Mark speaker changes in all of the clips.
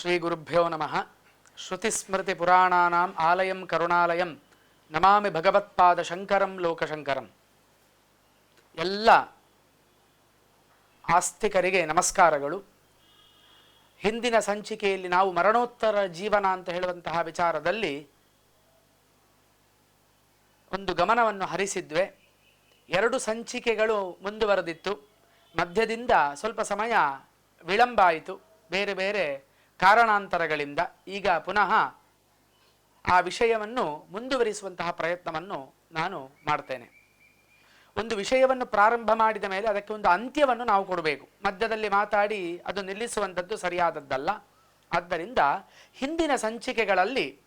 Speaker 1: ಶ್ರೀ ಗುರುಭ್ಯೋ ನಮಃ ಶ್ರುತಿಸ್ಮೃತಿ ಪುರಾಣಾನಾಂ ಆಲಯಂ ಕರುಣಾಲಯಂ ನಮಾಮಿ ಭಗವತ್ಪಾದ ಶಂಕರಂ ಲೋಕಶಂಕರಂ ಎಲ್ಲ ಆಸ್ತಿಕರಿಗೆ ನಮಸ್ಕಾರಗಳು. ಹಿಂದಿನ ಸಂಚಿಕೆಯಲ್ಲಿ ನಾವು ಮರಣೋತ್ತರ ಜೀವನ ಅಂತ ಹೇಳುವಂತಹ ವಿಚಾರದಲ್ಲಿ ಒಂದು ಗಮನವನ್ನು ಹರಿಸಿದ್ವೆ. ಎರಡು ಸಂಚಿಕೆಗಳು ಮುಂದುವರೆದಿತ್ತು. ಮಧ್ಯದಿಂದ ಸ್ವಲ್ಪ ಸಮಯ ವಿಳಂಬ ಆಯಿತು. ಬೇರೆ ಬೇರೆ ಕಾರಣಾಂತರಗಳಿಂದ ಈಗ ಪುನಃ ಆ ವಿಷಯವನ್ನು ಮುಂದುವರಿಸುವಂತಹ ಪ್ರಯತ್ನವನ್ನು ನಾನು ಮಾಡ್ತೇನೆ. ಒಂದು ವಿಷಯವನ್ನು ಪ್ರಾರಂಭ ಮಾಡಿದ ಮೇಲೆ ಅದಕ್ಕೆ ಒಂದು ಅಂತ್ಯವನ್ನು ನಾವು ಕೊಡಬೇಕು. ಮಧ್ಯದಲ್ಲಿ ಮಾತಾಡಿ ಅದು ನಿಲ್ಲಿಸುವಂಥದ್ದು ಸರಿಯಾದದ್ದಲ್ಲ. ಆದ್ದರಿಂದ ಹಿಂದಿನ ಸಂಚಿಕೆಗಳಲ್ಲಿ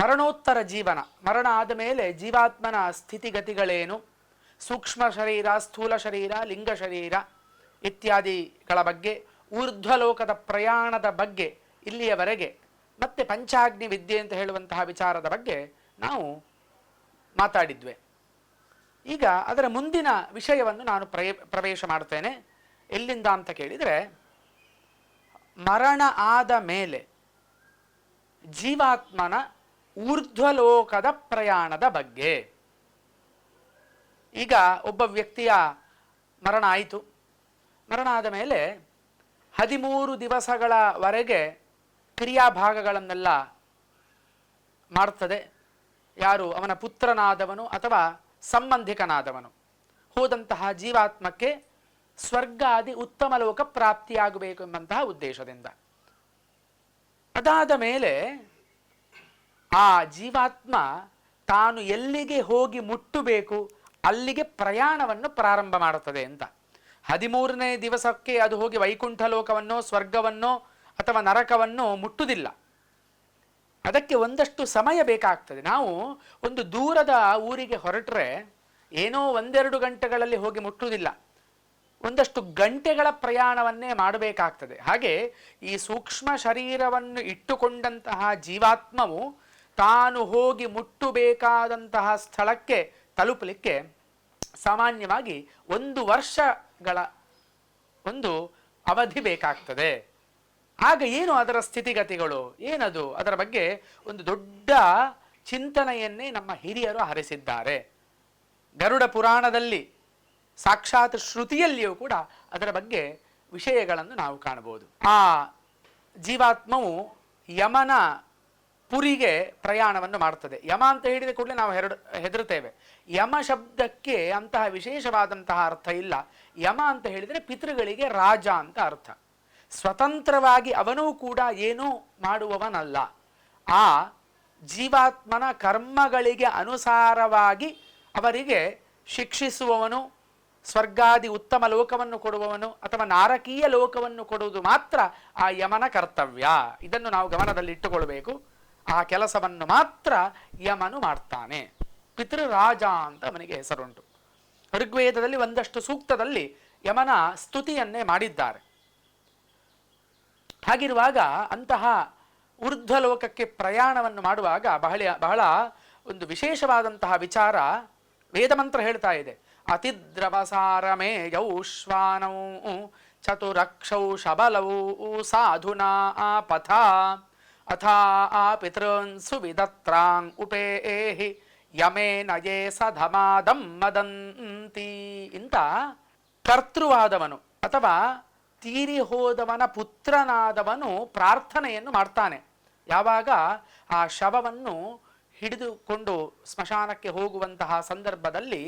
Speaker 1: ಮರಣೋತ್ತರ ಜೀವನ, ಮರಣ ಆದ ಮೇಲೆ ಜೀವಾತ್ಮನ ಸ್ಥಿತಿಗತಿಗಳೇನು? ಸೂಕ್ಷ್ಮ ಶರೀರ, ಸ್ಥೂಲ ಶರೀರ, ಲಿಂಗ ಶರೀರ ಇತ್ಯಾದಿಗಳ ಬಗ್ಗೆ ಊರ್ಧ್ವಲೋಕದ ಪ್ರಯಾಣದ ಬಗ್ಗೆ ಇಲ್ಲಿಯವರೆಗೆ, ಮತ್ತೆ ಪಂಚಾಗ್ನಿ ವಿದ್ಯೆ ಅಂತ ಹೇಳುವಂತಹ ವಿಚಾರದ ಬಗ್ಗೆ ನಾವು ಮಾತಾಡಿದ್ವಿ. ಈಗ ಅದರ ಮುಂದಿನ ವಿಷಯವನ್ನು ನಾನು ಪ್ರಯ ಪ್ರವೇಶ ಮಾಡ್ತೇನೆ. ಎಲ್ಲಿಂದ ಅಂತ ಕೇಳಿದರೆ, ಮರಣ ಆದ ಮೇಲೆ ಜೀವಾತ್ಮನ ಊರ್ಧ್ವಲೋಕದ ಪ್ರಯಾಣದ ಬಗ್ಗೆ. ಈಗ ಒಬ್ಬ ವ್ಯಕ್ತಿಯ ಮರಣ ಆಯಿತು. ಮರಣ ಆದ ಮೇಲೆ ಹದಿಮೂರು ದಿವಸಗಳವರೆಗೆ ಕ್ರಿಯಾಭಾಗಗಳನ್ನೆಲ್ಲ ಮಾಡ್ತದೆ. ಯಾರು? ಅವನ ಪುತ್ರನಾದವನು ಅಥವಾ ಸಂಬಂಧಿಕನಾದವನು. ಹೋದಂತಹ ಜೀವಾತ್ಮಕ್ಕೆ ಸ್ವರ್ಗಾದಿ ಉತ್ತಮ ಲೋಕ ಪ್ರಾಪ್ತಿಯಾಗಬೇಕು ಎಂಬಂತಹ ಉದ್ದೇಶದಿಂದ. ಅದಾದ ಮೇಲೆ ಆ ಜೀವಾತ್ಮ ತಾನು ಎಲ್ಲಿಗೆ ಹೋಗಿ ಮುಟ್ಟಬೇಕು, ಅಲ್ಲಿಗೆ ಪ್ರಯಾಣವನ್ನು ಪ್ರಾರಂಭ ಮಾಡುತ್ತದೆ ಅಂತ. ಹದಿಮೂರನೇ ದಿವಸಕ್ಕೆ ಅದು ಹೋಗಿ ವೈಕುಂಠ ಲೋಕವನ್ನೋ ಸ್ವರ್ಗವನ್ನೋ ಅಥವಾ ನರಕವನ್ನೋ ಮುಟ್ಟುವುದಿಲ್ಲ. ಅದಕ್ಕೆ ಒಂದಷ್ಟು ಸಮಯ ಬೇಕಾಗ್ತದೆ. ನಾವು ಒಂದು ದೂರದ ಊರಿಗೆ ಹೊರಟ್ರೆ ಏನೋ ಒಂದೆರಡು ಗಂಟೆಗಳಲ್ಲಿ ಹೋಗಿ ಮುಟ್ಟುವುದಿಲ್ಲ. ಒಂದಷ್ಟು ಗಂಟೆಗಳ ಪ್ರಯಾಣವನ್ನೇ ಮಾಡಬೇಕಾಗ್ತದೆ. ಹಾಗೆ ಈ ಸೂಕ್ಷ್ಮ ಶರೀರವನ್ನು ಇಟ್ಟುಕೊಂಡಂತಹ ಜೀವಾತ್ಮವು ತಾನು ಹೋಗಿ ಮುಟ್ಟಬೇಕಾದಂತಹ ಸ್ಥಳಕ್ಕೆ ತಲುಪಲಿಕ್ಕೆ ಸಾಮಾನ್ಯವಾಗಿ ಒಂದು ವರ್ಷಗಳ ಒಂದು ಅವಧಿ ಬೇಕಾಗ್ತದೆ. ಆಗ ಏನು ಅದರ ಸ್ಥಿತಿಗತಿಗಳು? ಏನದು? ಅದರ ಬಗ್ಗೆ ಒಂದು ದೊಡ್ಡ ಚಿಂತನೆಯನ್ನೇ ನಮ್ಮ ಹಿರಿಯರು ಹರಿಸಿದ್ದಾರೆ. ಗರುಡ ಪುರಾಣದಲ್ಲಿ ಸಾಕ್ಷಾತ್ ಶ್ರುತಿಯಲ್ಲಿಯೂ ಕೂಡ ಅದರ ಬಗ್ಗೆ ವಿಷಯಗಳನ್ನು ನಾವು ಕಾಣಬಹುದು. ಆ ಜೀವಾತ್ಮವು ಯಮನ ಪುರಿಗೆ ಪ್ರಯಾಣವನ್ನು ಮಾಡುತ್ತದೆ. ಯಮ ಅಂತ ಹೇಳಿದ ಕೂಡಲೇ ನಾವು ಹೆರಡು, ಹೆದರುತ್ತೇವೆ. ಯಮ ಶಬ್ದಕ್ಕೆ ಅಂತಹ ವಿಶೇಷವಾದಂತಹ ಅರ್ಥ ಇಲ್ಲ. ಯಮ ಅಂತ ಹೇಳಿದರೆ ಪಿತೃಗಳಿಗೆ ರಾಜ ಅಂತ ಅರ್ಥ. ಸ್ವತಂತ್ರವಾಗಿ ಅವನೂ ಕೂಡ ಏನೂ ಮಾಡುವವನಲ್ಲ. ಆ ಜೀವಾತ್ಮನ ಕರ್ಮಗಳಿಗೆ ಅನುಸಾರವಾಗಿ ಅವರಿಗೆ ಶಿಕ್ಷಿಸುವವನು, ಸ್ವರ್ಗಾದಿ ಉತ್ತಮ ಲೋಕವನ್ನು ಕೊಡುವವನು ಅಥವಾ ನಾರಕೀಯ ಲೋಕವನ್ನು ಕೊಡುವುದು ಮಾತ್ರ ಆ ಯಮನ ಕರ್ತವ್ಯ. ಇದನ್ನು ನಾವು ಗಮನದಲ್ಲಿಟ್ಟುಕೊಳ್ಬೇಕು. ಆ ಕೆಲಸವನ್ನು ಮಾತ್ರ ಯಮನು ಮಾಡ್ತಾನೆ. ಪಿತೃರಾಜ ಅಂತ ಅವನಿಗೆ ಹೆಸರುಂಟು. ಋಗ್ವೇದದಲ್ಲಿ ಒಂದಷ್ಟು ಸೂಕ್ತದಲ್ಲಿ ಯಮನ ಸ್ತುತಿಯನ್ನೇ ಮಾಡಿದ್ದಾರೆ. ಹಾಗಿರುವಾಗ ಅಂತಹ ಊರ್ಧ್ವಲೋಕಕ್ಕೆ ಪ್ರಯಾಣವನ್ನು ಮಾಡುವಾಗ ಬಹಳ ಬಹಳ ಒಂದು ವಿಶೇಷವಾದಂತಹ ವಿಚಾರ ವೇದಮಂತ್ರ ಹೇಳ್ತಾ ಇದೆ. ಅತಿದ್ರವಸಾರಮೇ ಯೌಶ್ವಾನೌ ಚತುರಕ್ಷೌ ಶಬಲೌ ಸಾಧುನಾ ಪಥ. ಅಥಾ ಆ ಪಿತೃನ್ ಸುವಿದತ್ರಾಂ ಉಪೇಹಿ ಯಮೇನ ಯೇ ಸಧಮಾದಂ ಮದಂತಿ ಇಂತ ಕರ್ತೃವಾದವನು ಅಥವಾ ತೀರಿ ಹೋದವನ ಪುತ್ರನಾದವನು ಪ್ರಾರ್ಥನೆಯನ್ನು ಮಾಡ್ತಾನೆ. ಯಾವಾಗ ಆ ಶವವನ್ನು ಹಿಡಿದುಕೊಂಡು ಸ್ಮಶಾನಕ್ಕೆ ಹೋಗುವಂತಹ ಸಂದರ್ಭದಲ್ಲಿ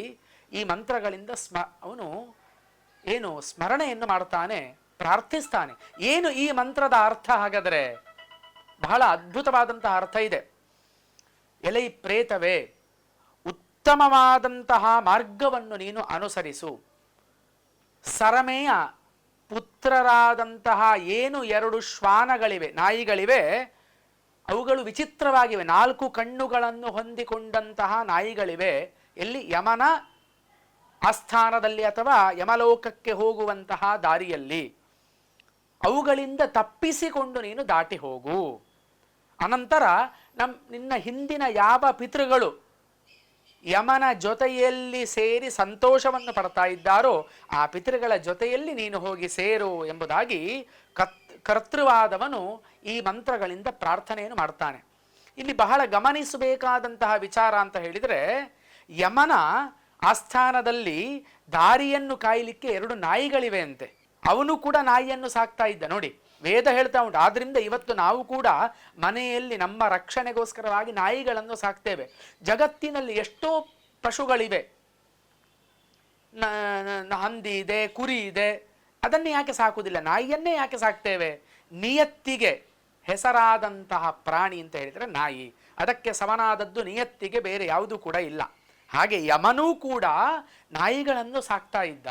Speaker 1: ಈ ಮಂತ್ರಗಳಿಂದ ಸ್ಮ ಅವನು ಏನು ಸ್ಮರಣೆಯನ್ನು ಮಾಡ್ತಾನೆ, ಪ್ರಾರ್ಥಿಸ್ತಾನೆ. ಏನು ಈ ಮಂತ್ರದ ಅರ್ಥ ಹಾಗಾದರೆ? ಬಹಳ ಅದ್ಭುತವಾದಂತಹ ಅರ್ಥ ಇದೆ. ಎಲೈ ಪ್ರೇತವೇ, ಉತ್ತಮವಾದಂತಹ ಮಾರ್ಗವನ್ನು ನೀನು ಅನುಸರಿಸು. ಸರಮೆಯ ಪುತ್ರರಾದಂತಹ ಏನು ಎರಡು ಶ್ವಾನಗಳಿವೆ, ನಾಯಿಗಳಿವೆ, ಅವುಗಳು ವಿಚಿತ್ರವಾಗಿವೆ. ನಾಲ್ಕು ಕಣ್ಣುಗಳನ್ನು ಹೊಂದಿಕೊಂಡಂತಹ ನಾಯಿಗಳಿವೆ. ಎಲ್ಲಿ? ಯಮನ ಆಸ್ಥಾನದಲ್ಲಿ ಅಥವಾ ಯಮಲೋಕಕ್ಕೆ ಹೋಗುವಂತಹ ದಾರಿಯಲ್ಲಿ. ಅವುಗಳಿಂದ ತಪ್ಪಿಸಿಕೊಂಡು ನೀನು ದಾಟಿ ಹೋಗು. ಅನಂತರ ನಮ್ಮ ನಿನ್ನ ಹಿಂದಿನ ಯಾವ ಪಿತೃಗಳು ಯಮನ ಜೊತೆಯಲ್ಲಿ ಸೇರಿ ಸಂತೋಷವನ್ನು ಪಡ್ತಾ ಇದ್ದಾರೋ, ಆ ಪಿತೃಗಳ ಜೊತೆಯಲ್ಲಿ ನೀನು ಹೋಗಿ ಸೇರು ಎಂಬುದಾಗಿ ಕತ್, ಕರ್ತೃವಾದವನು ಈ ಮಂತ್ರಗಳಿಂದ ಪ್ರಾರ್ಥನೆಯನ್ನು ಮಾಡ್ತಾನೆ. ಇಲ್ಲಿ ಬಹಳ ಗಮನಿಸಬೇಕಾದಂತಹ ವಿಚಾರ ಅಂತ ಹೇಳಿದರೆ, ಯಮನ ಆಸ್ಥಾನದಲ್ಲಿ ದಾರಿಯನ್ನು ಕಾಯಲಿಕ್ಕೆ ಎರಡು ನಾಯಿಗಳಿವೆ ಅಂತೆ. ಅವನು ಕೂಡ ನಾಯಿಯನ್ನು ಸಾಕ್ತಾ ಇದ್ದ, ನೋಡಿ. ವೇದ ಹೇಳ್ತಾ ಉಂಟು. ಆದ್ರಿಂದ ಇವತ್ತು ನಾವು ಕೂಡ ಮನೆಯಲ್ಲಿ ನಮ್ಮ ರಕ್ಷಣೆಗೋಸ್ಕರವಾಗಿ ನಾಯಿಗಳನ್ನು ಸಾಕ್ತೇವೆ. ಜಗತ್ತಿನಲ್ಲಿ ಎಷ್ಟೋ ಪಶುಗಳಿವೆ. ಹಂದಿ ಇದೆ, ಕುರಿ ಇದೆ. ಅದನ್ನೇ ಯಾಕೆ ಸಾಕುವುದಿಲ್ಲ? ನಾಯಿಯನ್ನೇ ಯಾಕೆ ಸಾಕ್ತೇವೆ? ನಿಯತ್ತಿಗೆ ಹೆಸರಾದಂತಹ ಪ್ರಾಣಿ ಅಂತ ಹೇಳಿದರೆ ನಾಯಿ. ಅದಕ್ಕೆ ಸಮನಾದದ್ದು ನಿಯತ್ತಿಗೆ ಬೇರೆ ಯಾವುದೂ ಕೂಡ ಇಲ್ಲ. ಹಾಗೆ ಯಮನೂ ಕೂಡ ನಾಯಿಗಳನ್ನು ಸಾಕ್ತಾ ಇದ್ದ.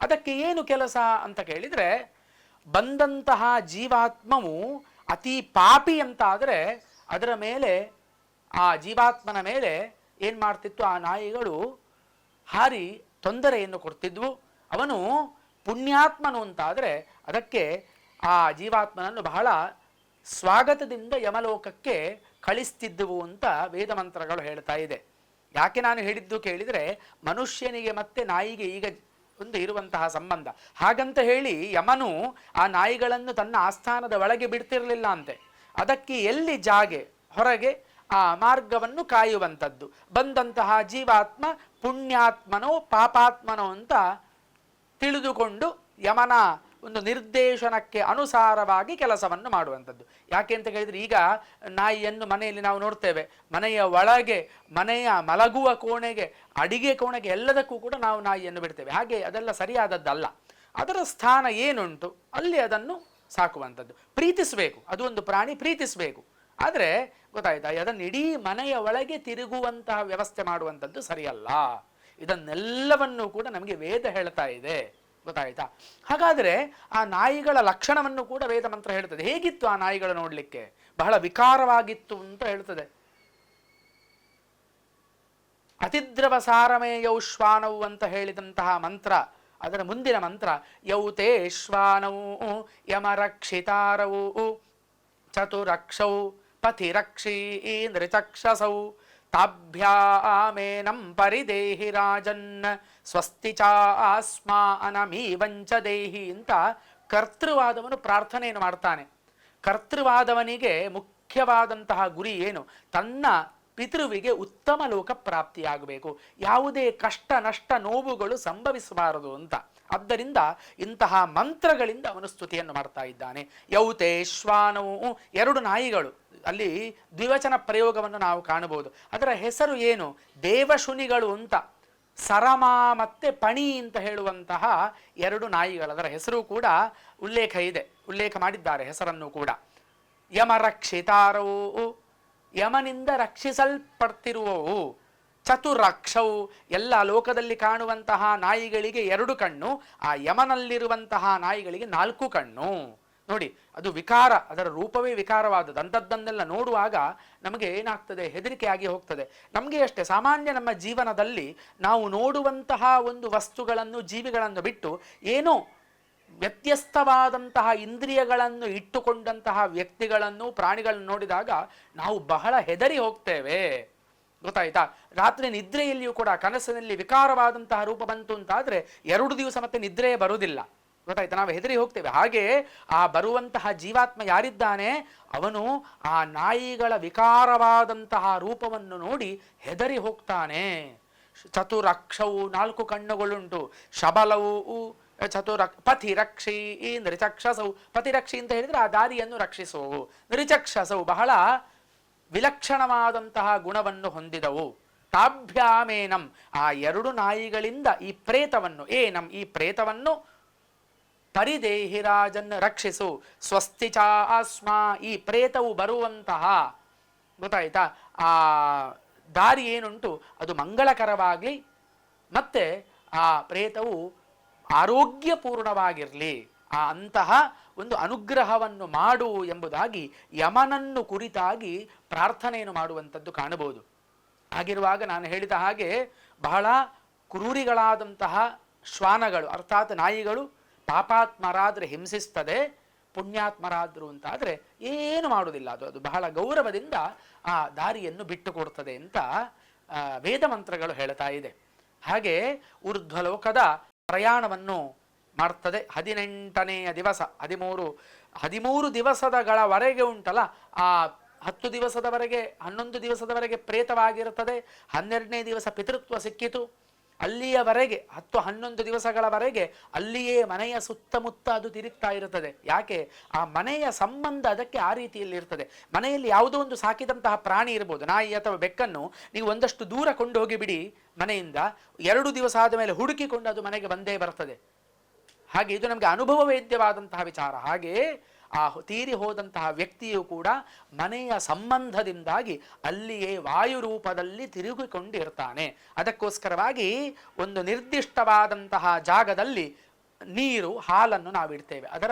Speaker 1: ಅದಕ್ಕೆ ಏನು ಕೆಲಸ ಅಂತ ಕೇಳಿದರೆ ಬಂದಂತಹ ಜೀವಾತ್ಮವು ಅತಿ ಪಾಪಿ ಅಂತ ಆದರೆ ಅದರ ಮೇಲೆ, ಆ ಜೀವಾತ್ಮನ ಮೇಲೆ ಏನು ಮಾಡ್ತಿತ್ತು? ಆ ನಾಯಿಗಳು ಹಾರಿ ತೊಂದರೆಯನ್ನು ಕೊಡ್ತಿದ್ವು. ಅವನು ಪುಣ್ಯಾತ್ಮನು ಅಂತಾದರೆ ಅದಕ್ಕೆ ಆ ಜೀವಾತ್ಮನನ್ನು ಬಹಳ ಸ್ವಾಗತದಿಂದ ಯಮಲೋಕಕ್ಕೆ ಕಳಿಸ್ತಿದ್ದುವು ಅಂತ ವೇದ ಮಂತ್ರಗಳು ಹೇಳ್ತಾ ಇದೆ. ಯಾಕೆ ನಾನು ಹೇಳಿದ್ದು ಕೇಳಿದರೆ ಮನುಷ್ಯನಿಗೆ ಮತ್ತೆ ನಾಯಿಗೆ ಈಗ ಒಂದು ಇರುವಂತಹ ಸಂಬಂಧ. ಹಾಗಂತ ಹೇಳಿ ಯಮನು ಆ ನಾಯಿಗಳನ್ನು ತನ್ನ ಆಸ್ಥಾನದ ಒಳಗೆ ಬಿಡ್ತಿರಲಿಲ್ಲ ಅಂತೆ. ಅದಕ್ಕೆ ಎಲ್ಲಿ ಜಾಗೆ? ಹೊರಗೆ ಆ ಮಾರ್ಗವನ್ನು ಕಾಯುವಂಥದ್ದು. ಬಂದಂತಹ ಜೀವಾತ್ಮ ಪುಣ್ಯಾತ್ಮನೋ ಪಾಪಾತ್ಮನೋ ಅಂತ ತಿಳಿದುಕೊಂಡು ಯಮನ ಒಂದು ನಿರ್ದೇಶನಕ್ಕೆ ಅನುಸಾರವಾಗಿ ಕೆಲಸವನ್ನು ಮಾಡುವಂಥದ್ದು. ಯಾಕೆ ಅಂತ ಹೇಳಿದ್ರೆ ಈಗ ನಾಯಿಯನ್ನು ಮನೆಯಲ್ಲಿ ನಾವು ನೋಡ್ತೇವೆ. ಮನೆಯ ಒಳಗೆ, ಮನೆಯ ಮಲಗುವ ಕೋಣೆಗೆ, ಅಡಿಗೆ ಕೋಣೆಗೆ ಎಲ್ಲದಕ್ಕೂ ಕೂಡ ನಾವು ನಾಯಿಯನ್ನು ಬಿಡ್ತೇವೆ. ಹಾಗೆ ಅದೆಲ್ಲ ಸರಿಯಾದದ್ದಲ್ಲ. ಅದರ ಸ್ಥಾನ ಏನುಂಟು? ಅಲ್ಲಿ ಅದನ್ನು ಸಾಕುವಂಥದ್ದು. ಪ್ರೀತಿಸಬೇಕು. ಅದು ಒಂದು ಪ್ರಾಣಿ ಪ್ರೀತಿಸಬೇಕು. ಆದರೆ ಗೊತ್ತಾಯ್ತಾ? ಅದನ್ನು ಇಡೀ ಮನೆಯ ಒಳಗೆ ತಿರುಗುವಂತಹ ವ್ಯವಸ್ಥೆ ಮಾಡುವಂಥದ್ದು ಸರಿಯಲ್ಲ. ಇದನ್ನೆಲ್ಲವನ್ನೂ ಕೂಡ ನಮಗೆ ವೇದ ಹೇಳ್ತಾ ಇದೆ. ಗೊತ್ತಾಯ್ತಾ? ಹಾಗಾದರೆ ಆ ನಾಯಿಗಳ ಲಕ್ಷಣವನ್ನು ಕೂಡ ವೇದ ಮಂತ್ರ ಹೇಳ್ತದೆ ಹೇಗಿತ್ತು ಆ ನಾಯಿಗಳು ನೋಡಲಿಕ್ಕೆ? ಬಹಳ ವಿಕಾರವಾಗಿತ್ತು ಅಂತ ಹೇಳ್ತದೆ ಅತಿದ್ರವ ಸಾರಮೇಯೌ ಶ್ವಾನವು ಅಂತ ಹೇಳಿದಂತಹ ಮಂತ್ರ, ಅದರ ಮುಂದಿನ ಮಂತ್ರ ಯೌತೇ ಶ್ವಾನವು ಯಮರಕ್ಷಿತಾರವು ಚತುರಕ್ಷೌ ಪಥಿರಕ್ಷೀ ನೃಚಕ್ಷಸೌ ತಾಭ್ಯಾಮೇನಂ ಪರಿದೇಹಿ ರಾಜನ್ ಸ್ವಸ್ತಿ ಚಾಸ್ಮಾ ಅನಮೀವಂಚ ದೇಹಿ ಅಂತ ಕರ್ತೃವಾದವನು ಪ್ರಾರ್ಥನೆಯನ್ನು ಮಾಡ್ತಾನೆ. ಕರ್ತೃವಾದವನಿಗೆ ಮುಖ್ಯವಾದಂತಹ ಗುರಿ ಏನು? ತನ್ನ ಪಿತೃವಿಗೆ ಉತ್ತಮ ಲೋಕ ಪ್ರಾಪ್ತಿಯಾಗಬೇಕು. ಯಾವುದೇ ಕಷ್ಟ, ನಷ್ಟ, ನೋವುಗಳು ಸಂಭವಿಸಬಾರದು ಅಂತ. ಆದ್ದರಿಂದ ಇಂತಹ ಮಂತ್ರಗಳಿಂದ ಅವನು ಸ್ತುತಿಯನ್ನು ಮಾಡ್ತಾ ಇದ್ದಾನೆ. ಯೌತೆ ಶ್ವಾನವು ಎರಡು ನಾಯಿಗಳು. ಅಲ್ಲಿ ದ್ವಿವಚನ ಪ್ರಯೋಗವನ್ನು ನಾವು ಕಾಣಬಹುದು. ಅದರ ಹೆಸರು ಏನು? ದೇವಶುನಿಗಳು ಅಂತ. ಸರಮ ಮತ್ತೆ ಪಣಿ ಅಂತ ಹೇಳುವಂತಹ ಎರಡು ನಾಯಿಗಳು. ಅದರ ಹೆಸರು ಕೂಡ ಉಲ್ಲೇಖ ಇದೆ. ಉಲ್ಲೇಖ ಮಾಡಿದ್ದಾರೆ ಹೆಸರನ್ನು ಕೂಡ. ಯಮರಕ್ಷಿತಾರವು ಯಮನಿಂದ ರಕ್ಷಿಸಲ್ಪಡ್ತಿರುವವು. ಚತುರಕ್ಷವು ಎಲ್ಲ ಲೋಕದಲ್ಲಿ ಕಾಣುವಂತಹ ನಾಯಿಗಳಿಗೆ ಎರಡು ಕಣ್ಣು, ಆ ಯಮನಲ್ಲಿರುವಂತಹ ನಾಯಿಗಳಿಗೆ ನಾಲ್ಕು ಕಣ್ಣು. ನೋಡಿ, ಅದು ವಿಕಾರ, ಅದರ ರೂಪವೇ ವಿಕಾರವಾದದ್ದು. ಅಂಥದ್ದನ್ನೆಲ್ಲ ನೋಡುವಾಗ ನಮಗೆ ಏನಾಗ್ತದೆ? ಹೆದರಿಕೆ ಆಗಿ ಹೋಗ್ತದೆ. ನಮಗೆ ಅಷ್ಟೇ, ಸಾಮಾನ್ಯ ನಮ್ಮ ಜೀವನದಲ್ಲಿ ನಾವು ನೋಡುವಂತಹ ಒಂದು ವಸ್ತುಗಳನ್ನು, ಜೀವಿಗಳನ್ನು ಬಿಟ್ಟು ಏನೋ ವ್ಯತ್ಯಸ್ತವಾದಂತಹ ಇಂದ್ರಿಯಗಳನ್ನು ಇಟ್ಟುಕೊಂಡಂತಹ ವ್ಯಕ್ತಿಗಳನ್ನು, ಪ್ರಾಣಿಗಳನ್ನು ನೋಡಿದಾಗ ನಾವು ಬಹಳ ಹೆದರಿ ಹೋಗ್ತೇವೆ. ಗೊತ್ತಾಯ್ತಾ? ರಾತ್ರಿ ನಿದ್ರೆಯಲ್ಲಿಯೂ ಕೂಡ ಕನಸಿನಲ್ಲಿ ವಿಕಾರವಾದಂತಹ ರೂಪ ಬಂತು ಅಂತಾದ್ರೆ ಎರಡು ದಿವಸ ಮತ್ತೆ ನಿದ್ರೆಯೇ ಬರುವುದಿಲ್ಲ. ಗೊತ್ತಾಯ್ತಾ? ನಾವು ಹೆದರಿ ಹೋಗ್ತೇವೆ. ಹಾಗೆ ಆ ಬರುವಂತಹ ಜೀವಾತ್ಮ ಯಾರಿದ್ದಾನೆ? ಅವನು ಆ ನಾಯಿಗಳ ವಿಕಾರವಾದಂತಹ ರೂಪವನ್ನು ನೋಡಿ ಹೆದರಿ ಹೋಗ್ತಾನೆ. ಚತುರಕ್ಷವು ನಾಲ್ಕು ಕಣ್ಣುಗಳುಂಟು. ಶಬಲವು ಚತುರ ಪಥಿ ರಕ್ಷಿ ಈ ನೃಚಕ್ಷಸವು ಪಥಿರಕ್ಷಿ ಅಂತ ಹೇಳಿದ್ರೆ ಆ ದಾರಿಯನ್ನು ರಕ್ಷಿಸುವು ನೃಚಕ್ಷಸವು ಬಹಳ ವಿಲಕ್ಷಣವಾದಂತಹ ಗುಣವನ್ನು ಹೊಂದಿದವು. ತಾಭ್ಯಾಮೇನಂ, ಆ ಎರಡು ನಾಯಿಗಳಿಂದ ಈ ಪ್ರೇತವನ್ನು, ಏನಂ, ಈ ಪ್ರೇತವನ್ನು ಪರಿದೇಹಿರಾಜನ್ ರಕ್ಷಿಸು. ಸ್ವಸ್ತಿ ಚ ಈ ಪ್ರೇತವು ಬರುವಂತಹ, ಗೊತ್ತಾಯ್ತಾ? ಆ ದಾರಿ ಏನುಂಟು? ಅದು ಮಂಗಳಕರವಾಗಲಿ, ಮತ್ತೆ ಆ ಪ್ರೇತವು ಆರೋಗ್ಯಪೂರ್ಣವಾಗಿರಲಿ. ಆ ಅಂತಹ ಒಂದು ಅನುಗ್ರಹವನ್ನು ಮಾಡು ಎಂಬುದಾಗಿ ಯಮನನ್ನು ಕುರಿತಾಗಿ ಪ್ರಾರ್ಥನೆಯನ್ನು ಮಾಡುವಂಥದ್ದು ಕಾಣಬಹುದು. ಹಾಗಿರುವಾಗ ನಾನು ಹೇಳಿದ ಹಾಗೆ ಬಹಳ ಕ್ರೂರಿಗಳಾದಂತಹ ಶ್ವಾನಗಳು, ಅರ್ಥಾತ್ ನಾಯಿಗಳು ಪಾಪಾತ್ಮರಾದರೆ ಹಿಂಸಿಸ್ತದೆ, ಪುಣ್ಯಾತ್ಮರಾದರು ಅಂತಾದರೆ ಏನು ಮಾಡುವುದಿಲ್ಲ. ಅದು ಅದು ಬಹಳ ಗೌರವದಿಂದ ಆ ದಾರಿಯನ್ನು ಬಿಟ್ಟು ಕೊಡ್ತದೆ ಅಂತ ವೇದ ಮಂತ್ರಗಳು ಹೇಳ್ತಾ ಇದೆ. ಹಾಗೆ ಊರ್ಧ್ವಲೋಕದ ಪ್ರಯಾಣವನ್ನು ಮಾಡ್ತದೆ. ಹದಿನೆಂಟನೆಯ ದಿವಸ, ಹದಿಮೂರು ಹದಿಮೂರು ದಿವಸದಗಳವರೆಗೆ ಉಂಟಲ್ಲ, ಆ ಹತ್ತು ದಿವಸದವರೆಗೆ, ಹನ್ನೊಂದು ದಿವಸದವರೆಗೆ ಪ್ರೇತವಾಗಿರುತ್ತದೆ. ಹನ್ನೆರಡನೇ ದಿವಸ ಪಿತೃತ್ವ ಸಿಕ್ಕಿತು. ಅಲ್ಲಿಯವರೆಗೆ, ಹತ್ತು ಹನ್ನೊಂದು ದಿವಸಗಳವರೆಗೆ ಅಲ್ಲಿಯೇ ಮನೆಯ ಸುತ್ತಮುತ್ತ ಅದು ತಿರುಗ್ತಾ ಇರುತ್ತದೆ. ಯಾಕೆ? ಆ ಮನೆಯ ಸಂಬಂಧ ಅದಕ್ಕೆ ಆ ರೀತಿಯಲ್ಲಿ ಇರ್ತದೆ. ಮನೆಯಲ್ಲಿ ಯಾವುದೋ ಒಂದು ಸಾಕಿದಂತಹ ಪ್ರಾಣಿ ಇರ್ಬೋದು, ನಾಯಿ ಅಥವಾ ಬೆಕ್ಕನ್ನು ನೀವು ಒಂದಷ್ಟು ದೂರ ಕೊಂಡು ಹೋಗಿ ಬಿಡಿ ಮನೆಯಿಂದ. ಎರಡು ದಿವಸ ಆದ ಮೇಲೆ ಹುಡುಕಿಕೊಂಡು ಅದು ಮನೆಗೆ ಬಂದೇ ಬರ್ತದೆ. ಹಾಗೆ ಇದು ನಮಗೆ ಅನುಭವ ವೇದ್ಯವಾದಂತಹ ವಿಚಾರ. ಹಾಗೆ ಆ ತೀರಿ ಹೋದಂತಹ ವ್ಯಕ್ತಿಯು ಕೂಡ ಮನೆಯ ಸಂಬಂಧದಿಂದಾಗಿ ಅಲ್ಲಿಯೇ ವಾಯು ರೂಪದಲ್ಲಿ ತಿರುಗಿಕೊಂಡಿರ್ತಾನೆ. ಅದಕ್ಕೋಸ್ಕರವಾಗಿ ಒಂದು ನಿರ್ದಿಷ್ಟವಾದಂತಹ ಜಾಗದಲ್ಲಿ ನೀರು, ಹಾಲನ್ನು ನಾವಿಡ್ತೇವೆ. ಅದರ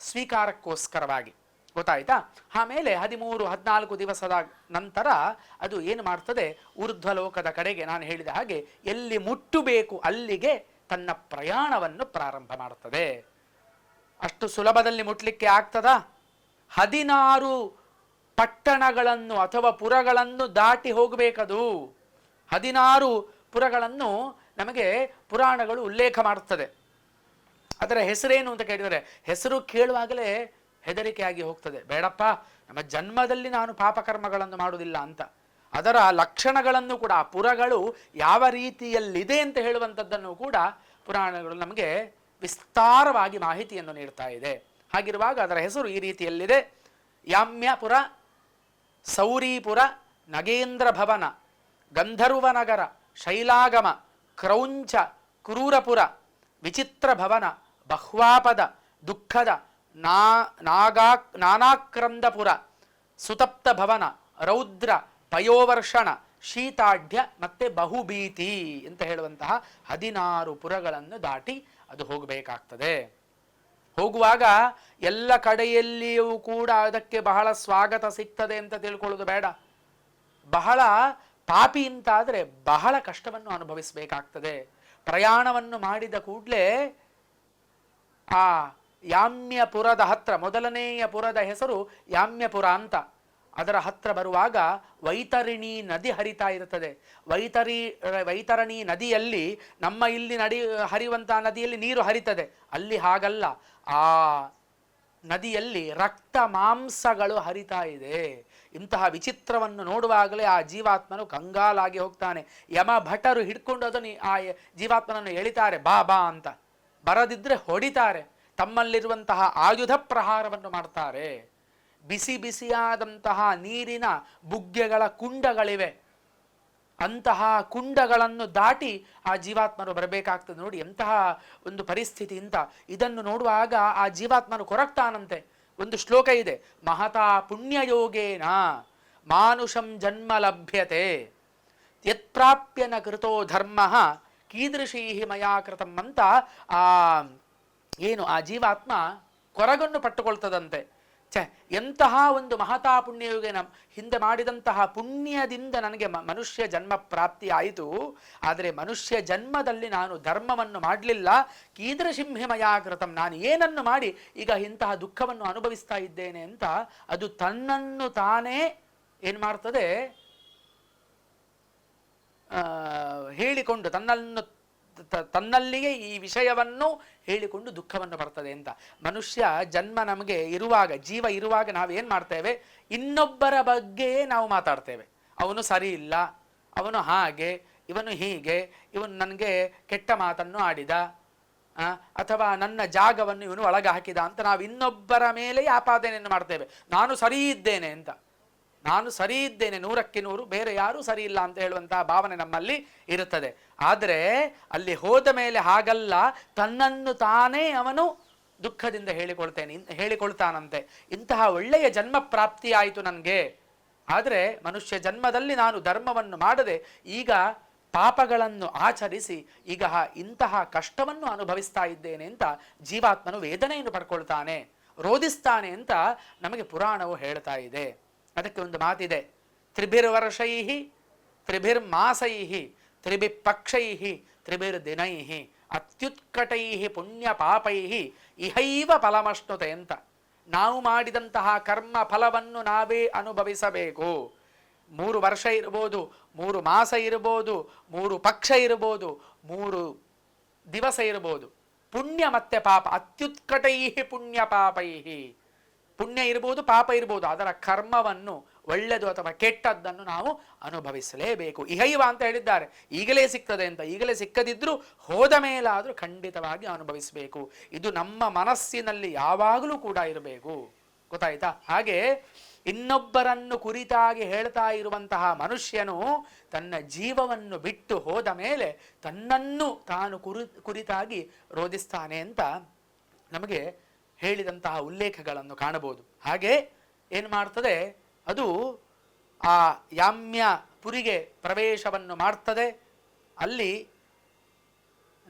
Speaker 1: ಸ್ವೀಕಾರಕ್ಕೋಸ್ಕರವಾಗಿ. ಗೊತ್ತಾಯ್ತಾ? ಆಮೇಲೆ ಹದಿಮೂರು, ಹದಿನಾಲ್ಕು ದಿವಸದ ನಂತರ ಅದು ಏನು ಮಾಡ್ತದೆ? ಊರ್ಧ್ವಲೋಕದ ಕಡೆಗೆ ನಾನು ಹೇಳಿದ ಹಾಗೆ ಎಲ್ಲಿ ಮುಟ್ಟಬೇಕು ಅಲ್ಲಿಗೆ ತನ್ನ ಪ್ರಯಾಣವನ್ನು ಪ್ರಾರಂಭ ಮಾಡುತ್ತದೆ ಅಷ್ಟು ಸುಲಭದಲ್ಲಿ ಮುಟ್ಲಿಕ್ಕೆ ಆಗ್ತದ? ಹದಿನಾರು ಪಟ್ಟಣಗಳನ್ನು ಅಥವಾ ಪುರಗಳನ್ನು ದಾಟಿ ಹೋಗಬೇಕದು. ಹದಿನಾರು ಪುರಗಳನ್ನು ನಮಗೆ ಪುರಾಣಗಳು ಉಲ್ಲೇಖ ಮಾಡುತ್ತದೆ ಅದರ ಹೆಸರೇನು ಅಂತ ಕೇಳಿದರೆ, ಹೆಸರು ಕೇಳುವಾಗಲೇ ಹೆದರಿಕೆಯಾಗಿ ಹೋಗ್ತದೆ. ಬೇಡಪ್ಪ, ನಮ್ಮ ಜನ್ಮದಲ್ಲಿ ನಾನು ಪಾಪಕರ್ಮಗಳನ್ನು ಮಾಡುವುದಿಲ್ಲ ಅಂತ. ಅದರ ಲಕ್ಷಣಗಳನ್ನು ಕೂಡ ಆ ಪುರಗಳು ಯಾವ ರೀತಿಯಲ್ಲಿದೆ ಅಂತ ಹೇಳುವಂಥದ್ದನ್ನು ಕೂಡ ಪುರಾಣಗಳು ನಮಗೆ ವಿಸ್ತಾರವಾಗಿ ಮಾಹಿತಿಯನ್ನು ನೀಡ್ತಾ ಇದೆ. ಹಾಗಿರುವಾಗ ಅದರ ಹೆಸರು ಈ ರೀತಿಯಲ್ಲಿದೆ. ಯಾಮ್ಯಪುರ ಸೌರೀಪುರ ನಗೇಂದ್ರ ಭವನ ಗಂಧರ್ವನಗರ ಶೈಲಾಗಮ, ಕ್ರೌಂಚ, ಕುರೂರಪುರ, ವಿಚಿತ್ರ ಭವನ, ಬಹ್ವಾಪದ, ದುಃಖದ, ನಾ, ನಾಗಾ, ನಾನಾಕ್ರಂದಪುರ, ಸುತಪ್ತ ಭವನ, ರೌದ್ರ ಪಯೋವರ್ಷಣ ಶೀತಾಢ್ಯ ಮತ್ತೆ ಬಹುಭೀತಿ ಅಂತ ಹೇಳುವಂತಹ ಹದಿನಾರು ಪುರಗಳನ್ನು ದಾಟಿ ಅದು ಹೋಗಬೇಕಾಗ್ತದೆ. ಹೋಗುವಾಗ ಎಲ್ಲ ಕಡೆಯಲ್ಲಿಯೂ ಕೂಡ ಅದಕ್ಕೆ ಬಹಳ ಸ್ವಾಗತ ಸಿಗ್ತದೆ ಅಂತ ತಿಳ್ಕೊಳ್ಳೋದು ಬೇಡ. ಬಹಳ ಪಾಪಿ ಅಂತಾದರೆ ಬಹಳ ಕಷ್ಟವನ್ನು ಅನುಭವಿಸಬೇಕಾಗ್ತದೆ. ಪ್ರಯಾಣವನ್ನು ಮಾಡಿದ ಕೂಡಲೇ ಆ ಯಾಮ್ಯಪುರದ ಹತ್ರ, ಮೊದಲನೆಯ ಪುರದ ಹೆಸರು ಯಾಮ್ಯಪುರ ಅಂತ. ಅದರ ಹತ್ರ ಬರುವಾಗ ವೈತರಿಣಿ ನದಿ ಹರಿತಾ ಇರುತ್ತದೆ. ವೈತರಿ ವೈತರಣಿ ನದಿಯಲ್ಲಿ ನಮ್ಮ ಇಲ್ಲಿ ನಡಿ ಹರಿಯುವಂತಹ ನದಿಯಲ್ಲಿ ನೀರು ಹರಿತದೆ. ಅಲ್ಲಿ ಹಾಗಲ್ಲ. ಆ ನದಿಯಲ್ಲಿ ರಕ್ತ ಮಾಂಸಗಳು ಹರಿತಾ ಇದೆ. ಇಂತಹ ವಿಚಿತ್ರವನ್ನು ನೋಡುವಾಗಲೇ ಆ ಜೀವಾತ್ಮನು ಕಂಗಾಲಾಗಿ ಹೋಗ್ತಾನೆ. ಯಮ ಭಟರು ಹಿಡ್ಕೊಂಡು ಅದನ್ನು ಆ ಜೀವಾತ್ಮನನ್ನು ಎಳಿತಾರೆ. ಬಾ ಬಾ ಅಂತ. ಬರದಿದ್ರೆ ಹೊಡಿತಾರೆ. ತಮ್ಮಲ್ಲಿರುವಂತಹ ಆಯುಧ ಪ್ರಹಾರವನ್ನು ಮಾಡ್ತಾರೆ. ಬಿಸಿ ಬಿಸಿಯಾದಂತಹ ನೀರಿನ ಬುಗ್ಗೆಗಳ ಕುಂಡಗಳಿವೆ. ಅಂತಹ ಕುಂಡಗಳನ್ನು ದಾಟಿ ಆ ಜೀವಾತ್ಮರು ಬರಬೇಕಾಗ್ತದೆ ನೋಡಿ ಎಂತಹ ಒಂದು ಪರಿಸ್ಥಿತಿ ಅಂತ ಇದನ್ನು ನೋಡುವಾಗ ಆ ಜೀವಾತ್ಮನು ಕೊರಗ್ತಾನಂತೆ. ಒಂದು ಶ್ಲೋಕ ಇದೆ, ಮಹತಾ ಪುಣ್ಯಯೋಗೇನ ಮಾನುಷಂ ಜನ್ಮ ಲಭ್ಯತೆ ಯತ್ಪ್ರಾಪ್ಯ ನ ಕೃತೋ ಧರ್ಮ, ಕೀದೃಶೀ ಮಯಾ ಕೃತಂ ಅಂತ ಆ, ಏನು, ಆ ಜೀವಾತ್ಮ ಕೊರಗನ್ನು ಪಟ್ಟುಕೊಳ್ತದಂತೆ. ಛೆ, ಎಂತಹ ಒಂದು ಮಹತಾ ಪುಣ್ಯಯುಗೆ ನಮ್ಮ ಹಿಂದೆ ಮಾಡಿದಂತಹ ಪುಣ್ಯದಿಂದ ನನಗೆ ಮನುಷ್ಯ ಜನ್ಮ ಪ್ರಾಪ್ತಿ ಆಯಿತು. ಆದರೆ ಮನುಷ್ಯ ಜನ್ಮದಲ್ಲಿ ನಾನು ಧರ್ಮವನ್ನು ಮಾಡಲಿಲ್ಲ. ಕೀದೃಶಿಂಹಿಮಯಾಕೃತಂ ನಾನು ಏನನ್ನು ಮಾಡಿ ಈಗ ಇಂತಹ ದುಃಖವನ್ನು ಅನುಭವಿಸ್ತಾ ಇದ್ದೇನೆ ಅಂತ ಅದು ತನ್ನನ್ನು ತಾನೇ ಏನು ಮಾಡ್ತದೆ? ಹೇಳಿಕೊಂಡು ತನ್ನನ್ನು ತನ್ನಲ್ಲಿಯೇ ಈ ವಿಷಯವನ್ನು ಹೇಳಿಕೊಂಡು ದುಃಖವನ್ನು ಬರ್ತದೆ ಅಂತ. ಮನುಷ್ಯ ಜನ್ಮ ನಮಗೆ ಇರುವಾಗ, ಜೀವ ಇರುವಾಗ ನಾವೇನು ಮಾಡ್ತೇವೆ? ಇನ್ನೊಬ್ಬರ ಬಗ್ಗೆಯೇ ನಾವು ಮಾತಾಡ್ತೇವೆ. ಅವನು ಸರಿ ಇಲ್ಲ, ಅವನು ಹಾಗೆ, ಇವನು ಹೀಗೆ, ಇವನು ನನಗೆ ಕೆಟ್ಟ ಮಾತನ್ನು ಆಡಿದ ಅಥವಾ ನನ್ನ ಜಾಗವನ್ನು ಇವನು ಒಳಗೆ ಹಾಕಿದ ಅಂತ ನಾವು ಇನ್ನೊಬ್ಬರ ಮೇಲೆ ಆಪಾದನೆಯನ್ನು ಮಾಡ್ತೇವೆ. ನಾನು ಸರಿ ಇದ್ದೇನೆ ಅಂತ. ನಾನು ಸರಿ ಇದ್ದೇನೆ, ನೂರಕ್ಕೆ ನೂರು, ಬೇರೆ ಯಾರೂ ಸರಿ ಇಲ್ಲ ಅಂತ ಹೇಳುವಂತಹ ಭಾವನೆ ನಮ್ಮಲ್ಲಿ ಇರುತ್ತದೆ. ಆದರೆ ಅಲ್ಲಿ ಹೋದ ಮೇಲೆ ಹಾಗಲ್ಲ, ತನ್ನನ್ನು ತಾನೇ ಅವನು ದುಃಖದಿಂದ ಹೇಳಿಕೊಳ್ತೇನೆ ಹೇಳಿಕೊಳ್ತಾನಂತೆ. ಇಂತಹ ಒಳ್ಳೆಯ ಜನ್ಮ ಪ್ರಾಪ್ತಿಯಾಯಿತು ನನಗೆ. ಆದರೆ ಮನುಷ್ಯ ಜನ್ಮದಲ್ಲಿ ನಾನು ಧರ್ಮವನ್ನು ಮಾಡದೆ ಈಗ ಪಾಪಗಳನ್ನು ಆಚರಿಸಿ, ಈಗ ಇಂತಹ ಕಷ್ಟವನ್ನು ಅನುಭವಿಸ್ತಾ ಇದ್ದೇನೆ ಅಂತ ಜೀವಾತ್ಮನು ವೇದನೆಯನ್ನು ಪಡ್ಕೊಳ್ತಾನೆ, ರೋಧಿಸ್ತಾನೆ ಅಂತ ನಮಗೆ ಪುರಾಣವು ಹೇಳ್ತಾ ಇದೆ. ಅದಕ್ಕೆ ಒಂದು ಮಾತಿದೆ. ತ್ರಿಬಿ ಪಕ್ಷೈಹಿ ತ್ರಿಭಿರ್ ದಿನೈಹಿ ಅತ್ಯುತ್ಕಟೈಹಿ ಪುಣ್ಯ ಪಾಪೈಹಿ ಇಹೈವ ಫಲಮಷ್ಣುತೆ ಅಂತ. ನಾವು ಮಾಡಿದಂತಹ ಕರ್ಮ ಫಲವನ್ನು ನಾವೇ ಅನುಭವಿಸಬೇಕು. ಮೂರು ವರ್ಷ ಇರ್ಬೋದು ಮೂರು ಮಾಸ ಇರ್ಬೋದು ಮೂರು ಪಕ್ಷ ಇರ್ಬೋದು ಮೂರು ದಿವಸ ಇರ್ಬೋದು ಪುಣ್ಯ ಮತ್ತೆ ಪಾಪ, ಅತ್ಯುತ್ಕಟೈಹಿ ಪುಣ್ಯ ಪಾಪೈ ಪುಣ್ಯ ಇರ್ಬೋದು, ಪಾಪ ಇರ್ಬೋದು, ಅದರ ಕರ್ಮವನ್ನು ಒಳ್ಳೆಯದು ಅಥವಾ ಕೆಟ್ಟದ್ದನ್ನು ನಾವು ಅನುಭವಿಸಲೇಬೇಕು. ಇಹೈವ ಅಂತ ಹೇಳಿದ್ದಾರೆ. ಈಗಲೇ ಸಿಗ್ತದೆ ಅಂತ. ಈಗಲೇ ಸಿಕ್ಕದಿದ್ದರೂ ಹೋದ ಮೇಲಾದರೂ ಖಂಡಿತವಾಗಿ ಅನುಭವಿಸಬೇಕು. ಇದು ನಮ್ಮ ಮನಸ್ಸಿನಲ್ಲಿ ಯಾವಾಗಲೂ ಕೂಡ ಇರಬೇಕು. ಗೊತ್ತಾಯ್ತಾ? ಹಾಗೆ ಇನ್ನೊಬ್ಬರನ್ನು ಕುರಿತಾಗಿ ಹೇಳ್ತಾ ಇರುವಂತಹ ಮನುಷ್ಯನು ತನ್ನ ಜೀವವನ್ನು ಬಿಟ್ಟು ಹೋದ ಮೇಲೆ ತನ್ನನ್ನು ತಾನು ಕುರಿ, ಕುರಿತಾಗಿ ರೋಧಿಸ್ತಾನೆ ಅಂತ ನಮಗೆ ಹೇಳಿದಂತಹ ಉಲ್ಲೇಖಗಳನ್ನು ಕಾಣಬಹುದು. ಹಾಗೆ ಏನು ಮಾಡ್ತದೆ? ಅದು ಆ ಯಾಮ್ಯ ಪುರಿಗೆ ಪ್ರವೇಶವನ್ನು ಮಾಡ್ತದೆ. ಅಲ್ಲಿ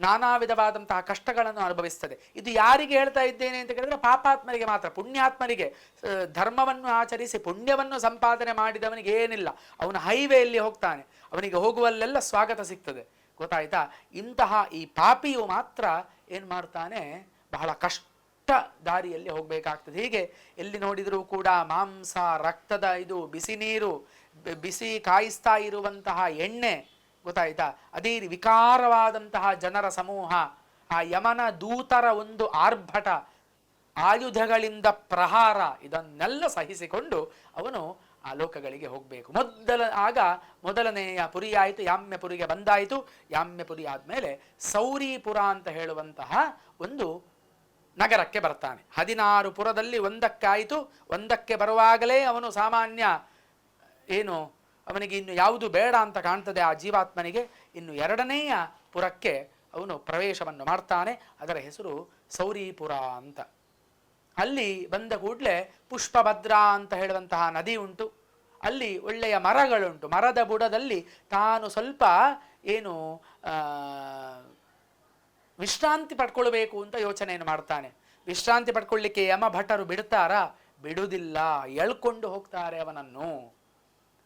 Speaker 1: ನಾನಾ ವಿಧವಾದಂತಹ ಕಷ್ಟಗಳನ್ನು ಅನುಭವಿಸ್ತದೆ. ಇದು ಯಾರಿಗೆ ಹೇಳ್ತಾ ಇದ್ದೇನೆ ಅಂತ ಕೇಳಿದ್ರೆ ಪಾಪಾತ್ಮರಿಗೆ ಮಾತ್ರ, ಪುಣ್ಯಾತ್ಮರಿಗೆ. ಧರ್ಮವನ್ನು ಆಚರಿಸಿ, ಪುಣ್ಯವನ್ನು ಸಂಪಾದನೆ ಮಾಡಿದವನಿಗೆ ಏನಿಲ್ಲ. ಅವನು ಹೈವೇಯಲ್ಲಿ ಹೋಗ್ತಾನೆ. ಅವನಿಗೆ ಹೋಗುವಲ್ಲೆಲ್ಲ ಸ್ವಾಗತ ಸಿಗ್ತದೆ. ಗೊತ್ತಾಯ್ತಾ? ಇಂತಹ ಈ ಪಾಪಿಯು ಮಾತ್ರ ಏನು ಮಾಡ್ತಾನೆ? ಬಹಳ ಕಷ್ಟ ದಾರಿಯಲ್ಲಿ ಹೋಗಬೇಕಾಗ್ತದೆ. ಹೀಗೆ ಎಲ್ಲಿ ನೋಡಿದರೂ ಕೂಡ ಮಾಂಸ, ರಕ್ತದ ಇದು, ಬಿಸಿ ನೀರು ಬಿಸಿ ಕಾಯಿಸ್ತಾ ಇರುವಂತಹ ಎಣ್ಣೆ ಗೊತ್ತಾಯ್ತಾ? ಅದೇ ವಿಕಾರವಾದಂತಹ ಜನರ ಸಮೂಹ. ಆ ಯಮನ ದೂತರ ಒಂದು ಆರ್ಭಟ, ಆಯುಧಗಳಿಂದ ಪ್ರಹಾರ ಇದನ್ನೆಲ್ಲ ಸಹಿಸಿಕೊಂಡು ಅವನು ಆ ಲೋಕಗಳಿಗೆ ಹೋಗಬೇಕು. ಮೊದಲ, ಆಗ ಮೊದಲನೆಯ ಪುರಿ ಆಯಿತು ಯಾಮ್ಯಪುರಿಗೆ ಬಂದಾಯಿತು. ಯಾಮ್ಯಪುರಿ ಆದಮೇಲೆ ಸೌರಿಪುರ ಅಂತ ಹೇಳುವಂತಹ ಒಂದು ನಗರಕ್ಕೆ ಬರ್ತಾನೆ. ಹದಿನಾರು ಪುರದಲ್ಲಿ ಒಂದಕ್ಕಾಯಿತು. ಒಂದಕ್ಕೆ ಬರುವಾಗಲೇ ಅವನು ಸಾಮಾನ್ಯ, ಏನು, ಅವನಿಗೆ ಇನ್ನು ಯಾವುದು ಬೇಡ ಅಂತ ಕಾಣ್ತದೆ ಆ ಜೀವಾತ್ಮನಿಗೆ. ಇನ್ನು ಎರಡನೆಯ ಪುರಕ್ಕೆ ಅವನು ಪ್ರವೇಶವನ್ನು ಮಾಡ್ತಾನೆ. ಅದರ ಹೆಸರು ಸೌರಿಪುರ ಅಂತ. ಅಲ್ಲಿ ಬಂದ ಕೂಡಲೇ ಪುಷ್ಪಭದ್ರ ಅಂತ ಹೇಳುವಂತಹ ನದಿ ಉಂಟು. ಅಲ್ಲಿ ಒಳ್ಳೆಯ ಮರಗಳುಂಟು. ಮರದ ಬುಡದಲ್ಲಿ ತಾನು ಸ್ವಲ್ಪ, ಏನು ವಿಶ್ರಾಂತಿ ಪಡ್ಕೊಳ್ಬೇಕು ಅಂತ ಯೋಚನೆಯನ್ನು ಮಾಡ್ತಾನೆ. ವಿಶ್ರಾಂತಿ ಪಡ್ಕೊಳ್ಳಿಕ್ಕೆ ಯಮ ಭಟರು ಬಿಡ್ತಾರಾ? ಬಿಡುವುದಿಲ್ಲ ಎಳ್ಕೊಂಡು ಹೋಗ್ತಾರೆ ಅವನನ್ನು.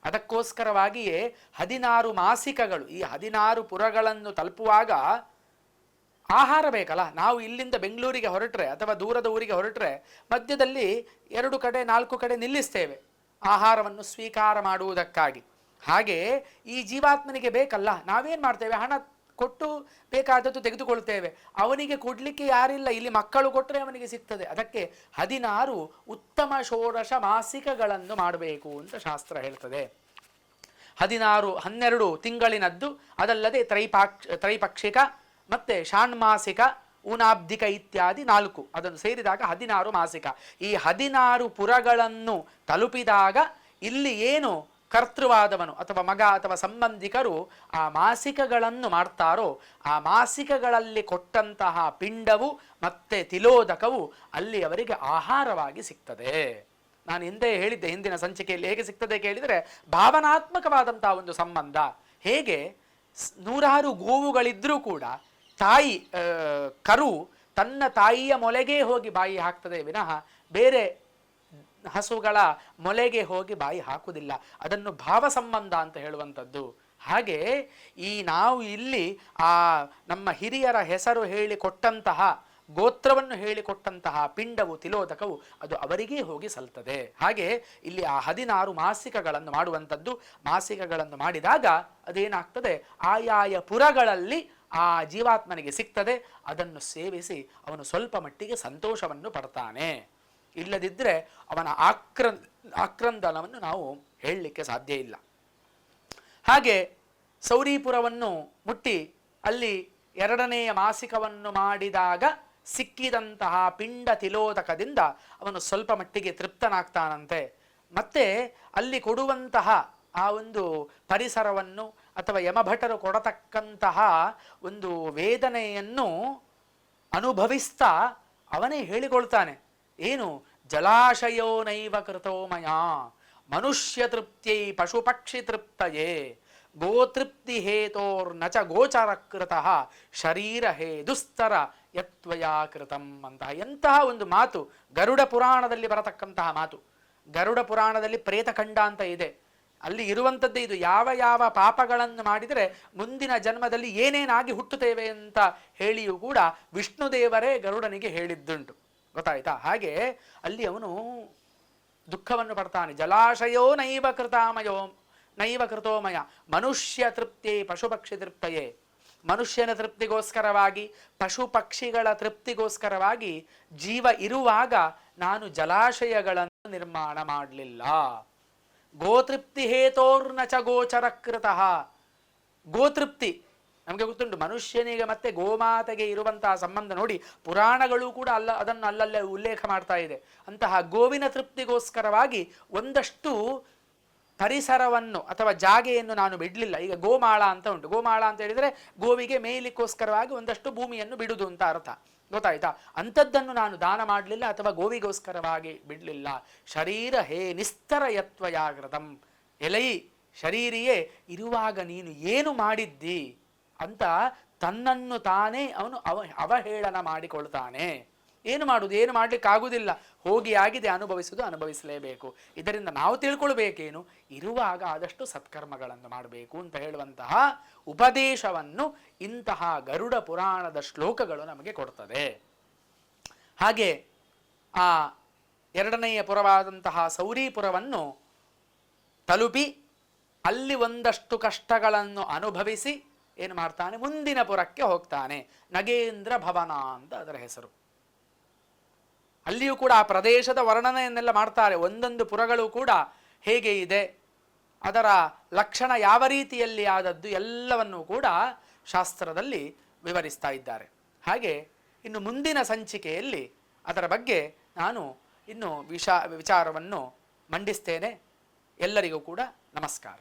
Speaker 1: ಅದಕ್ಕೋಸ್ಕರವಾಗಿಯೇ ಹದಿನಾರು ಮಾಸಿಕಗಳು, ಈ ಹದಿನಾರು ಪುರಗಳನ್ನು ತಲುಪುವಾಗ ಆಹಾರ ಬೇಕಲ್ಲ? ನಾವು ಇಲ್ಲಿಂದ ಬೆಂಗಳೂರಿಗೆ ಹೊರಟ್ರೆ ಅಥವಾ ದೂರದ ಊರಿಗೆ ಹೊರಟ್ರೆ ಮಧ್ಯದಲ್ಲಿ ಎರಡು ಕಡೆ, ನಾಲ್ಕು ಕಡೆ ನಿಲ್ಲಿಸ್ತೇವೆ ಆಹಾರವನ್ನು ಸ್ವೀಕಾರ ಮಾಡುವುದಕ್ಕಾಗಿ. ಹಾಗೆ ಈ ಜೀವಾತ್ಮನಿಗೆ ಬೇಕಲ್ಲ? ನಾವೇನು ಮಾಡ್ತೇವೆ? ಹಣ ಕೊಟ್ಟು ಬೇಕಾದದ್ದು ತೆಗೆದುಕೊಳ್ತೇವೆ ಅವನಿಗೆ ಕೊಡಲಿಕ್ಕೆ ಯಾರಿಲ್ಲ, ಇಲ್ಲಿ ಮಕ್ಕಳು ಕೊಟ್ಟರೆ ಅವನಿಗೆ ಸಿಗ್ತದೆ. ಅದಕ್ಕೆ ಹದಿನಾರು ಉತ್ತಮ ಷೋಡಶ ಮಾಸಿಕಗಳನ್ನು ಮಾಡಬೇಕು ಅಂತ ಶಾಸ್ತ್ರ ಹೇಳ್ತದೆ. ಹದಿನಾರು, ಹನ್ನೆರಡು ತಿಂಗಳಿನದ್ದು, ಅದಲ್ಲದೆ ತ್ರೈಪಾಕ್ಷ ತ್ರೈಪಕ್ಷಿಕ ಮತ್ತೆ ಷಾಣ್ಮಾಸಿಕ, ಊನಾಬ್ಧಿಕ ಇತ್ಯಾದಿ ನಾಲ್ಕು. ಅದನ್ನು ಸೇರಿದಾಗ ಹದಿನಾರು ಮಾಸಿಕ. ಈ ಹದಿನಾರು ಪುರಗಳನ್ನು ತಲುಪಿದಾಗ ಇಲ್ಲಿ ಏನು ಕರ್ತೃವಾದವನು ಅಥವಾ ಮಗ ಅಥವಾ ಸಂಬಂಧಿಕರು ಆ ಮಾಸಿಕಗಳನ್ನು ಮಾಡ್ತಾರೋ ಆ ಮಾಸಿಕಗಳಲ್ಲಿ ಕೊಟ್ಟಂತಹ ಪಿಂಡವು ಮತ್ತೆ ತಿಲೋದಕವು ಅಲ್ಲಿ ಅವರಿಗೆ ಆಹಾರವಾಗಿ ಸಿಗ್ತದೆ. ನಾನು ಹಿಂದೆ ಹೇಳಿದ್ದೆ, ಹಿಂದಿನ ಸಂಚಿಕೆಯಲ್ಲಿ ಹೇಗೆ ಸಿಗ್ತದೆ ಕೇಳಿದರೆ ಭಾವನಾತ್ಮಕವಾದಂತಹ ಒಂದು ಸಂಬಂಧ. ಹೇಗೆ? ನೂರಾರು ಗೋವುಗಳಿದ್ರೂ ಕೂಡ ತಾಯಿ ಕರು ತನ್ನ ತಾಯಿಯ ಮೊಲೆಗೆ ಹೋಗಿ ಬಾಯಿ ಹಾಕ್ತದೆ. ವಿನಃ ಬೇರೆ ಹಸುಗಳ ಮೊಲೆಗೆ ಹೋಗಿ ಬಾಯಿ ಹಾಕುವುದಿಲ್ಲ. ಅದನ್ನು ಭಾವ ಸಂಬಂಧ ಅಂತ ಹೇಳುವಂಥದ್ದು. ಹಾಗೆ ಈ ನಾವು ಇಲ್ಲಿ ಆ ನಮ್ಮ ಹಿರಿಯರ ಹೆಸರು ಹೇಳಿಕೊಟ್ಟಂತಹ, ಗೋತ್ರವನ್ನು ಹೇಳಿಕೊಟ್ಟಂತಹ ಪಿಂಡವು, ತಿಲೋದಕವು ಅದು ಅವರಿಗೇ ಹೋಗಿ ಸಲ್ತದೆ. ಹಾಗೆ ಇಲ್ಲಿ ಆ ಹದಿನಾರು ಮಾಸಿಕಗಳನ್ನು ಮಾಡುವಂಥದ್ದು. ಮಾಸಿಕಗಳನ್ನು ಮಾಡಿದಾಗ ಅದೇನಾಗ್ತದೆ? ಆಯಾಯ ಪುರಗಳಲ್ಲಿ ಆ ಜೀವಾತ್ಮನಿಗೆ ಸಿಗ್ತದೆ. ಅದನ್ನು ಸೇವಿಸಿ ಅವನು ಸ್ವಲ್ಪ ಮಟ್ಟಿಗೆ ಸಂತೋಷವನ್ನು ಪಡ್ತಾನೆ. ಇಲ್ಲದಿದ್ದರೆ ಅವನ ಆಕ್ರ, ಆಕ್ರಂದನವನ್ನು ನಾವು ಹೇಳಲಿಕ್ಕೆ ಸಾಧ್ಯ ಇಲ್ಲ. ಹಾಗೆ ಸೌರಿಪುರವನ್ನು ಮುಟ್ಟಿ ಅಲ್ಲಿ ಎರಡನೆಯ ಮಾಸಿಕವನ್ನು ಮಾಡಿದಾಗ ಸಿಕ್ಕಿದಂತಹ ಪಿಂಡ ತಿಲೋದಕದಿಂದ ಅವನು ಸ್ವಲ್ಪ ಮಟ್ಟಿಗೆ ತೃಪ್ತನಾಗ್ತಾನಂತೆ. ಮತ್ತೆ ಅಲ್ಲಿ ಕೊಡುವಂತಹ ಆ ಒಂದು ಪರಿಸರವನ್ನು ಅಥವಾ ಯಮಭಟರು ಕೊಡತಕ್ಕಂತಹ ಒಂದು ವೇದನೆಯನ್ನು ಅನುಭವಿಸ್ತಾ ಅವನೇ ಹೇಳಿಕೊಳ್ತಾನೆ. ಏನು? ಜಲಾಶಯೋ ನೈವ ಕೃತೋ ಮಯ. ಮನುಷ್ಯ ತೃಪ್ತಿಯೈ ಪಶು ಪಕ್ಷಿ ತೃಪ್ತಯೇ. ಗೋತೃಪ್ತಿ ಹೇತೋರ್ನಚ ಗೋಚರ ಕೃತಃ ಶರೀರ ಹೇ ದುಸ್ತರ ಯತ್ವಯಾ ಕೃತಂ ಅಂತಹ ಎಂತಹ ಒಂದು ಮಾತು ಗರುಡ ಪುರಾಣದಲ್ಲಿ ಬರತಕ್ಕಂತಹ ಮಾತು. ಗರುಡ ಪುರಾಣದಲ್ಲಿ ಪ್ರೇತಖಂಡ ಅಂತ ಇದೆ. ಅಲ್ಲಿ ಇರುವಂಥದ್ದೇ ಇದು. ಯಾವ ಯಾವ ಪಾಪಗಳನ್ನು ಮಾಡಿದರೆ ಮುಂದಿನ ಜನ್ಮದಲ್ಲಿ ಏನೇನಾಗಿ ಹುಟ್ಟುತ್ತೇವೆ ಅಂತ ಹೇಳಿಯೂ ಕೂಡ ವಿಷ್ಣು ದೇವರೇ ಗರುಡನಿಗೆ ಹೇಳಿದ್ದುಂಟು. ಗೊತ್ತಾಯ್ತಾ? ಹಾಗೆ ಅಲ್ಲಿ ಅವನು ದುಃಖವನ್ನು ಪಡ್ತಾನೆ. ಜಲಾಶಯೋ ನೈವ ಕೃತಾಮಯೋ, ನೈವ ಕೃತೋಮಯ. ಮನುಷ್ಯ ತೃಪ್ತಿ ಪಶುಪಕ್ಷಿ ತೃಪ್ತಯೇ. ಮನುಷ್ಯನ ತೃಪ್ತಿಗೋಸ್ಕರವಾಗಿ, ಪಶು ಪಕ್ಷಿಗಳ ತೃಪ್ತಿಗೋಸ್ಕರವಾಗಿ ಜೀವ ಇರುವಾಗ ನಾನು ಜಲಾಶಯಗಳನ್ನು ನಿರ್ಮಾಣ ಮಾಡಲಿಲ್ಲ. ಗೋತೃಪ್ತಿ ಹೇತೋರ್ನಚ ಗೋಚರ ಗೋಚರಕೃತಃ. ಗೋತೃಪ್ತಿ. ನಮಗೆ ಗೊತ್ತುಂಟು, ಮನುಷ್ಯನಿಗೆ ಮತ್ತೆ ಗೋಮಾತೆಗೆ ಇರುವಂತಹ ಸಂಬಂಧ ನೋಡಿ ಪುರಾಣಗಳು ಕೂಡ ಅಲ್ಲ, ಅದನ್ನು ಅಲ್ಲಲ್ಲೇ ಉಲ್ಲೇಖ ಮಾಡ್ತಾ ಇದೆ. ಅಂತಹ ಗೋವಿನ ತೃಪ್ತಿಗೋಸ್ಕರವಾಗಿ ಒಂದಷ್ಟು ಪರಿಸರವನ್ನು ಅಥವಾ ಜಾಗೆಯನ್ನು ನಾನು ಬಿಡಲಿಲ್ಲ. ಈಗ ಗೋಮಾಳ ಅಂತ ಉಂಟು. ಗೋಮಾಳ ಅಂತ ಹೇಳಿದರೆ ಗೋವಿಗೆ ಮೇಯ್ಲಿಕ್ಕೋಸ್ಕರವಾಗಿ ಒಂದಷ್ಟು ಭೂಮಿಯನ್ನು ಬಿಡುದು ಅಂತ ಅರ್ಥ. ಗೊತ್ತಾಯ್ತಾ? ಅಂಥದ್ದನ್ನು ನಾನು ದಾನ ಮಾಡಲಿಲ್ಲ ಅಥವಾ ಗೋವಿಗೋಸ್ಕರವಾಗಿ ಬಿಡಲಿಲ್ಲ. ಶರೀರ ಹೇ ನಿಸ್ತರಯತ್ವಯಾಗೃತಂ ಎಲೈ, ಶರೀರಿಯೇ, ಇರುವಾಗ ನೀನು ಏನು ಮಾಡಿದ್ದಿ? ಅಂತ ತನ್ನನ್ನು ತಾನೇ ಅವನು ಅವ, ಅವಹೇಳನ ಮಾಡಿಕೊಳ್ತಾನೆ. ಏನು ಮಾಡುವುದು ಏನು ಮಾಡಲಿಕ್ಕಾಗುವುದಿಲ್ಲ ಹೋಗಿ ಆಗಿದೆ ಅನುಭವಿಸುವುದು ಅನುಭವಿಸಲೇಬೇಕು. ಇದರಿಂದ ನಾವು ತಿಳ್ಕೊಳ್ಬೇಕೇನು? ಇರುವಾಗ ಆದಷ್ಟು ಸತ್ಕರ್ಮಗಳನ್ನು ಮಾಡಬೇಕು ಅಂತ ಹೇಳುವಂತಹ ಉಪದೇಶವನ್ನು ಇಂತಹ ಗರುಡ ಪುರಾಣದ ಶ್ಲೋಕಗಳು ನಮಗೆ ಕೊಡ್ತದೆ. ಹಾಗೆ ಆ ಎರಡನೆಯ ಪುರವಾದಂತಹ ಸೌರೀಪುರವನ್ನು ತಲುಪಿ ಅಲ್ಲಿ ಒಂದಷ್ಟು ಕಷ್ಟಗಳನ್ನು ಅನುಭವಿಸಿ ಏನು ಮಾಡ್ತಾನೆ? ಮುಂದಿನ ಪುರಕ್ಕೆ ಹೋಗ್ತಾನೆ. ನಗೇಂದ್ರ ಭವನ ಅಂತ ಅದರ ಹೆಸರು. ಅಲ್ಲಿಯೂ ಕೂಡ ಆ ಪ್ರದೇಶದ ವರ್ಣನೆಯನ್ನೆಲ್ಲ ಮಾಡ್ತಾರೆ. ಒಂದೊಂದು ಪುರಗಳು ಕೂಡ ಹೇಗೆ ಇದೆ, ಅದರ ಲಕ್ಷಣ ಯಾವ ರೀತಿಯಲ್ಲಿ ಆದದ್ದು ಎಲ್ಲವನ್ನೂ ಕೂಡ ಶಾಸ್ತ್ರದಲ್ಲಿ ವಿವರಿಸ್ತಾ ಇದ್ದಾರೆ. ಹಾಗೆ ಇನ್ನು ಮುಂದಿನ ಸಂಚಿಕೆಯಲ್ಲಿ ಅದರ ಬಗ್ಗೆ ನಾನು ಇನ್ನು ವಿಷ, ವಿಚಾರವನ್ನು ಮಂಡಿಸ್ತೇನೆ. ಎಲ್ಲರಿಗೂ ಕೂಡ ನಮಸ್ಕಾರ.